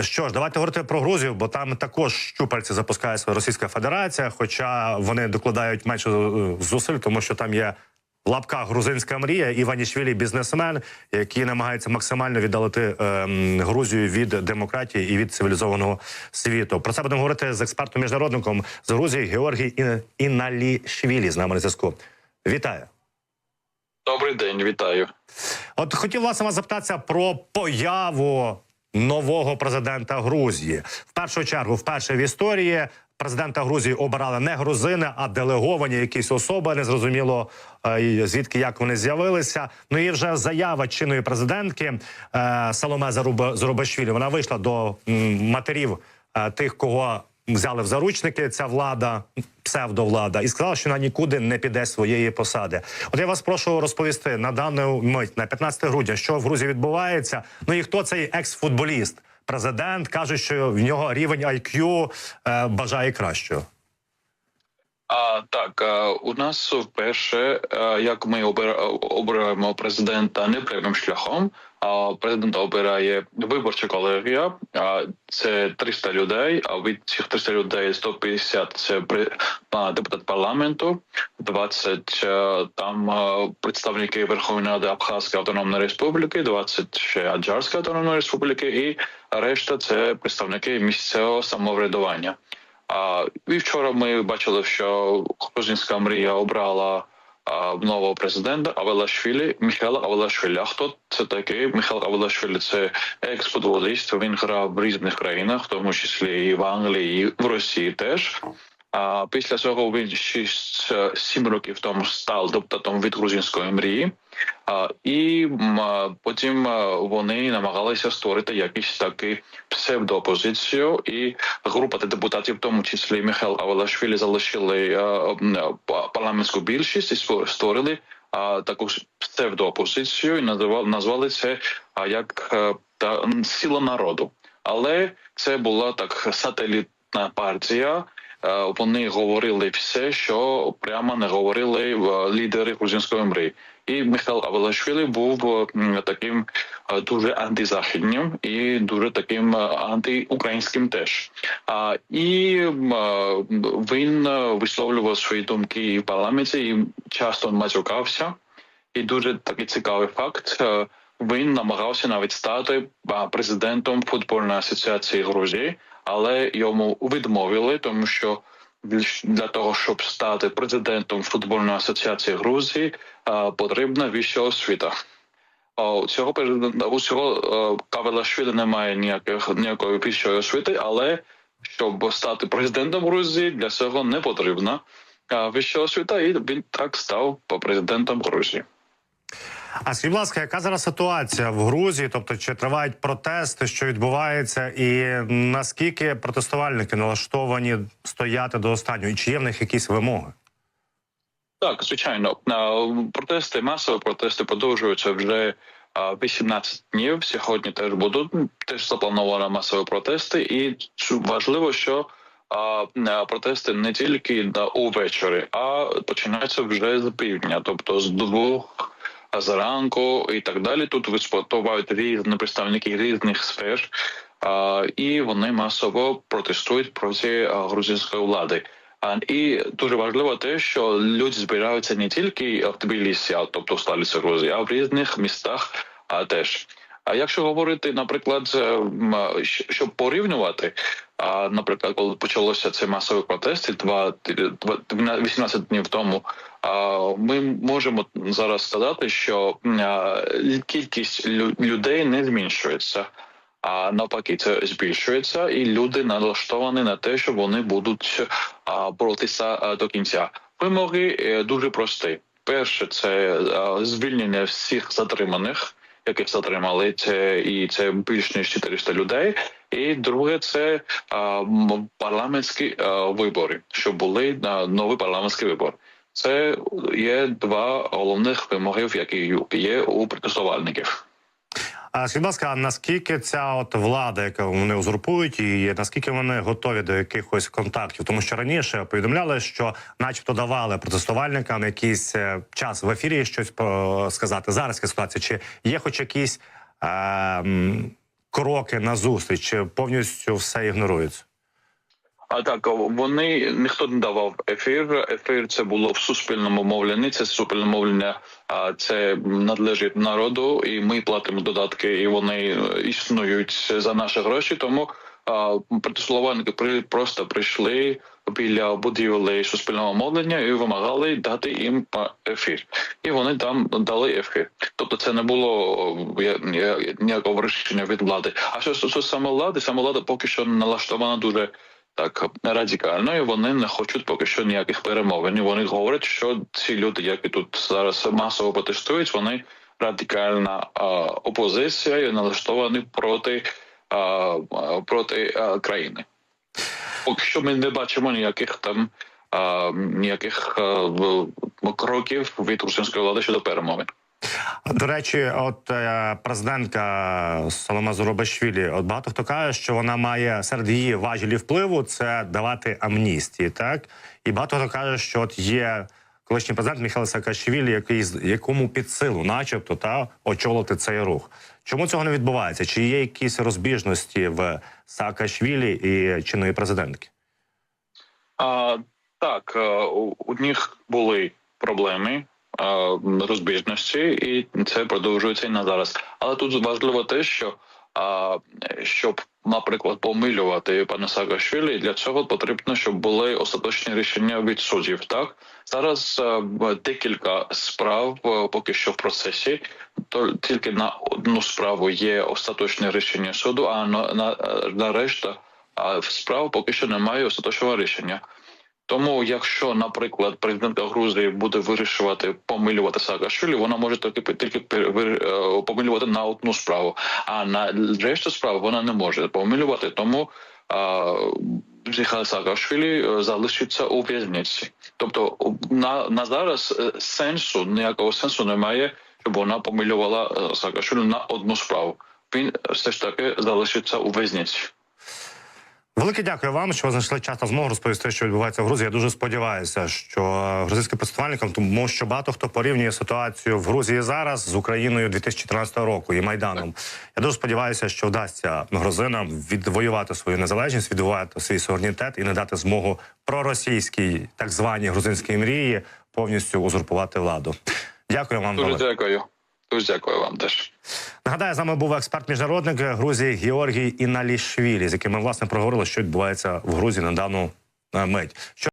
Що ж, давайте говорити про Грузію, бо там також щупальці запускає своя Російська Федерація, хоча вони докладають менше е, зусиль, тому що там є в лапках грузинська мрія. Іванішвілі бізнесмен, який намагається максимально віддалити е, Грузію від демократії і від цивілізованого світу. Про це будемо говорити з експертом міжнародником з Грузії Георгій Ін- Іналішвілі з нами на зв'язку. Вітаю. Добрий день, вітаю. От хотів власне вас запитатися про появу нового президента Грузії. В першу чергу, вперше в історії президента Грузії обирали не грузини, а делеговані якісь особи. Незрозуміло зрозуміло і звідки як вони з'явилися. Ну і вже заява чинної президентки е, Саломе Зарубашвілі. Вона вийшла до матерів е, тих, кого взяли в заручники ця влада, псевдовлада, і сказала, що вона нікуди не піде своєї посади. От я вас прошу розповісти на дану мить на 15 грудня, що в Грузії відбувається. Ну і хто цей екс-футболіст? Президент каже, що в нього рівень IQ е, бажає кращого. А так у нас вперше, як ми обира- обираємо президента не прямим шляхом, а президента обирає виборча колегія. А це 300 людей. А від цих 300 людей 150 – це депутат парламенту, 20 там представники Верховної Ради Абхазської автономної республіки, 20 ще Аджарської автономної республіки, і решта це представники місцевого самоврядування. А і вчора ми бачили, що грузинська мрія обрала нового президента Авелашвілі, Михайла Авелашвілі. А хто це такий? Михайло Авелашвілі – це екс-футболіст. Він грав в різних країнах, в тому числі і в Англії, і в Росії теж. А після цього він 6-7 років тому став депутатом від грузинської мрії. А, і а, потім вони намагалися створити якийсь такий псевдоопозицію, і група депутатів, в тому числі Михайло Авелашвілі, залишили а, парламентську більшість і ство- створили а, таку псевдоопозицію і назвали, назвали це а, як е, та сила народу. Але це була так сателітна партія. Е, Вони говорили все, що прямо не говорили е, лідери грузинської мрії. І Михайло Авелашвілі був е, таким дуже антизахідним і дуже таким антиукраїнським теж. І він висловлював свої думки в парламенті, і часто матюкався. І дуже такий цікавий факт. Він намагався навіть стати президентом футбольної асоціації Грузії, але йому відмовили, тому що для того, щоб стати президентом футбольної асоціації Грузії, потрібна вища освіта. У цього у цього Кавелашвілі немає ніяких ніякої вищої освіти, але щоб стати президентом Грузії, для цього не потрібна вища освіта, і він так став президентом Грузії. А скажіть, будь ласка, яка зараз ситуація в Грузії? Тобто, чи тривають протести, що відбувається, і наскільки протестувальники налаштовані стояти до останнього? І чи є в них якісь вимоги? Так, звичайно, протести, масові протести продовжуються вже 18 днів. Сьогодні теж будуть теж заплановано масові протести, і важливо, що протести не тільки увечері, а починаються вже з півдня, тобто з двох зранку і так далі. Тут виступають різні представники різних сфер, і вони масово протестують проти грузинської влади. А, І дуже важливо те, що люди збираються не тільки в Тбілісі, а тобто в столиці Грузії, а в різних містах а, теж. А якщо говорити, наприклад, е, щоб порівнювати, а, наприклад, коли почалося це масові протести, два, два 18 днів тому, ми можемо зараз сказати, що кількість лю- людей не зменшується. А навпаки, це збільшується, і люди налаштовані на те, що вони будуть боротися до кінця. Вимоги е, дуже прості. Перше, це звільнення всіх затриманих, яких затримали, це і це більш ніж 400 людей. І друге, це а, парламентські а, вибори, що були а, новий парламентський вибор. Це є два головних вимоги, які є у протестувальників. А скажіть, будь ласка, наскільки ця от влада, яка вони узурпують, і наскільки вони готові до якихось контактів? Тому що раніше повідомляли, що, начебто, давали протестувальникам якийсь е, час в ефірі щось про сказати. Зараз яка ситуація? Чи є хоч якісь е, кроки на зустріч? Чи повністю все ігнорується? А так вони ніхто не давав ефір. Ефір це було в суспільному мовленні. Це суспільне мовлення, а це належить народу, і ми платимо додатки, і вони існують за наші гроші. Тому при просто прийшли біля будівлі суспільного мовлення і вимагали дати їм ефір. І вони там дали ефір. Тобто, це не було ніякого рішення від влади. А що стосується саме влади, саме влада поки що налаштована дуже так радикально, і вони не хочуть поки що ніяких перемовин. Вони говорять, що ці люди, які тут зараз масово протестують, вони радикальна а, опозиція і налаштовані проти, а, проти а, країни. Поки що ми не бачимо ніяких там а, ніяких а, кроків від російської влади щодо перемовин. До речі, от е, президентка Солома Зурабашвілі, от багато хто каже, що вона має серед її важелів впливу це давати амністії, так і багато хто каже, що от є колишній президент Міхайло Саакашвілі, який якому під силу, начебто, та очолити цей рух. Чому цього не відбувається? Чи є якісь розбіжності в Саакашвілі і чинної президентки? А, так, е, у них були проблеми. Розбіжності, і це продовжується і на зараз. Але тут важливо те, що щоб, наприклад, помилювати пана Саакашвілі, для цього потрібно, щоб були остаточні рішення від суддів. Так зараз е, декілька справ е, поки що в процесі. То тільки на одну справу є остаточне рішення суду, а на, на, на решта справ поки що немає остаточного рішення. Тому, якщо, наприклад, президентка Грузії буде вирішувати помилювати Саакашвілі, вона може тільки тільки е, помилювати на одну справу, а на решту справ вона не може помилювати. Тому Михайло Саакашвілі е, залишиться у в'язниці. Тобто на, на зараз е, сенсу ніякого сенсу немає, щоб вона помилювала Саакашвілі на одну справу. Він все ж таки залишиться у в'язниці. Велике дякую вам, що ви знайшли час та змогу розповісти, що відбувається в Грузії. Я дуже сподіваюся, що грузинським протестувальникам, тому що багато хто порівнює ситуацію в Грузії зараз з Україною 2014 року і Майданом. Я дуже сподіваюся, що вдасться грузинам відвоювати свою незалежність, відвоювати свій суверенітет і не дати змогу проросійській так званій грузинській мрії повністю узурпувати владу. Дякую вам. Дуже дякую. Дуже дякую вам теж. Нагадаю, з нами був експерт міжнародник Грузії Георгій Іналішвілі, з яким ми власне проговорили, що відбувається в Грузії на дану мить.